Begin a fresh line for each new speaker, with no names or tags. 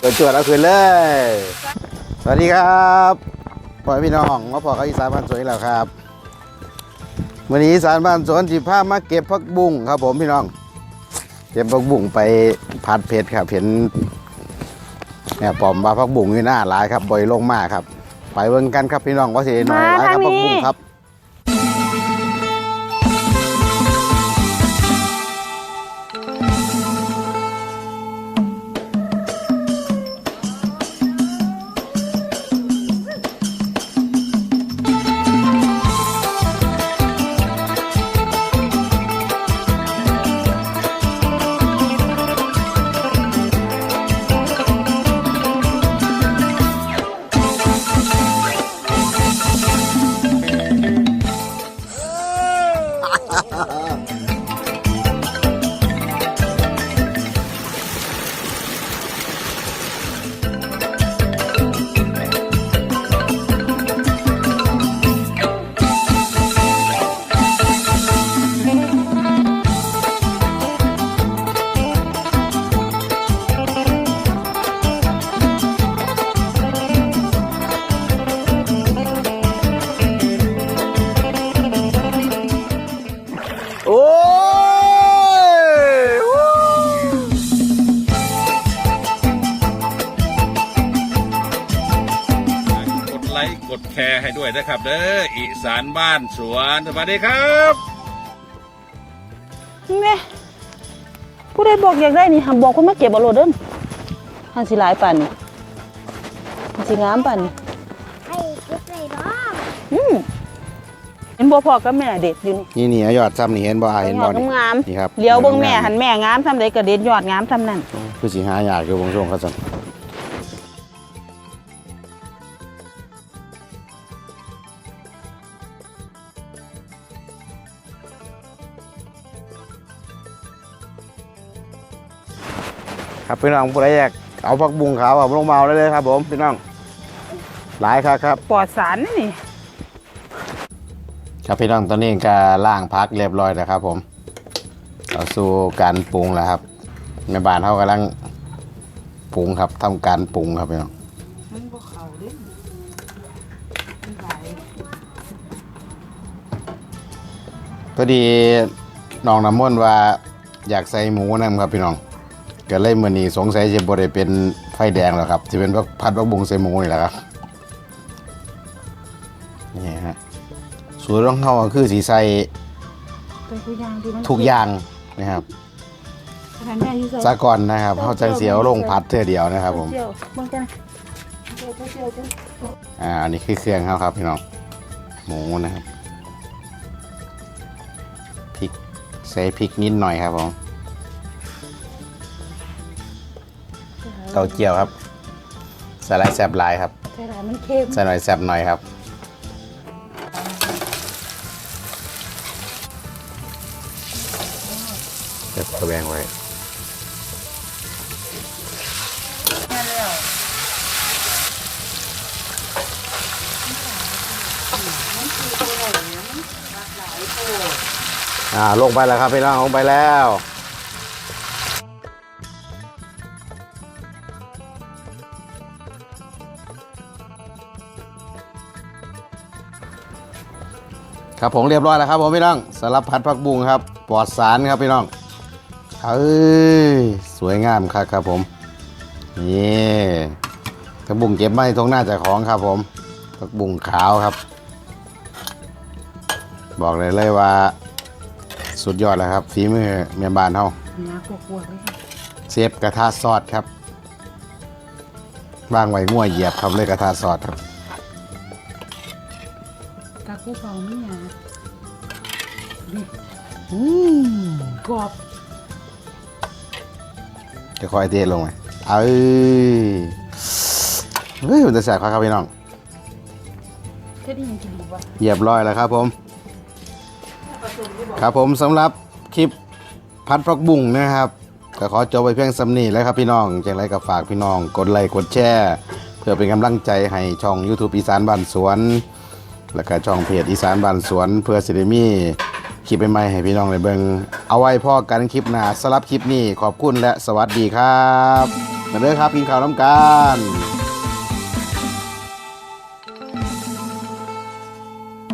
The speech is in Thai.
เปิดจวดเอาคืนเลย สวัสดีครับพ่อพี่น้องมาพอกับอีสานบ้านสวนแล้วครับ วันนี้อีสานบ้านสวนสิพามาเก็บผักบุ้งครับ ผมพี่น้อง เก็บผักบุ้งไปผัดเผ็ดครับเห็นเนี่ยปอมว่าผักบุ้งอยู่หน้าหลายครับบ่อยลงมากครับ ไปเบิ่งกันครับพี่น้องว่าสิหน่อยหลายครับผักบุ้งครับ
ลค์กดแชร์ให้ด้วยนะครับเด้ออีสานบ้านสวนสวัสดีครับ
แม่ผู้ใดบอกอยากได้นี่หันบอกคนมาเก็บเอาโลดเด้นหันสิหลายป่านนี่หันสิงามป่านนี่
ไอ้เก็บเลยเนาะ
อืมเห็นบ่พ่อกับแม่เด็ดอยู่นี่
นี่นี่เอายอดซ้ำนี่เห็นบ่อะเห็นบ่
ยอด
นี่
งาม
นี่ครับ
เลี้ยวเบิ่งแม่หันแม่งามทำใดก็เด็ดยอดงามทำนั่น
คือสิหายากอยู่บางช่วงเขาสั่น ครับพี่น้องผู้ใดอยากเอาผักบุ้งขาวเอาลงมาเอาได้เลยครับ ผมพี่น้องหลายครับครับ
ปลอดสารนี่นี่
ครับพี่น้องตอนนี้ก็ล่างพักเรียบร้อยแล้วครับ ผมเอาสู่การปรุงแล้วครับแม่บ้านเขากำลังปรุงครับทำการปรุงครับพี่น้องพอดีน้องน้ำมนต์ว่าอยากใส่หมูนำครับพี่น้อง ก็เลยมือนี้สงสัยจะบ่ได้เป็นไฟแดงแล้วครับจะเป็นพักพัดพักบุงใส่หมูนี่แหละครับนี่ฮะสูตรของเขาก็คือสีใส่
เป็นผู้ยางที่มัน
ทุกอย่างนะครับ
ทานได้ที่
ซะก่อนนะครับเขาจังเสียวลงพัดเท่อเดียวนะครับ ผม
เจียวเบิ่งกันเจียวเจียวเจียว
อ่าอันนี้คือเครื่องเขาครับพี่น้องหมูนะครับพริกใส่พริกนิดหน่อยครับผม เต้าเจี้ยวครับใส่หลายแซบหลายครับ
ใส่หลายมันเค็ม
ใส่หน่อยแซบหน่อยครับเก็บตะแบงไว้อ่าลงไปแล้วครับพี่น้องลงไปแล้ว ครับผมเรียบร้อยแล้วครับผมพี่น้องสลับพัดผักบุ้งครับปลอดสารครับพี่น้องเอ้ยสวยงามครับครับผมนี่ผักบุ้งเก็บไม้ตรงหน้าเจากของครับผมผักบุ้งขาวครับ บอกเลยเลยว่า สุดยอดแล้วครับฝีมือเมียบ้านเฮา
หนากลัวๆเลยค่ะ
เชฟกระทะซอสครับวางไว้ง่วยเหยียบครับเลยกระทะซอสครับ
กาคูเปาไม่หยา
อืม
กรอบ
จะคอยเทลงไหมเอ้ยเฮ้ยมันจะแสบครับครับพี่น้อง
แค่ได้ยินกินดีวะ
เหยียบร้อยแล้วครับผม ครับผมสำหรับคลิปพัดพักบุ้งนะครับก็ขอจบไปเพียงสำนีแล้วครับพี่น้องจากไรก็ฝากพี่น้อง กดไลค์กดแชร์ เพื่อเป็นกำลังใจให้ช่อง YouTube อีสานบ้านสวน แล้วก็ช่องเพจอีสานบ้านสวนเพื่อสิริมีคลิปใหม่ๆให้พี่น้องได้เบิ่งเอาไว้พ่อกันคลิปหน้าสำหรับคลิปนี้ขอบคุณและสวัสดีครับมาเด้อครับกินข้าวน้ำกัน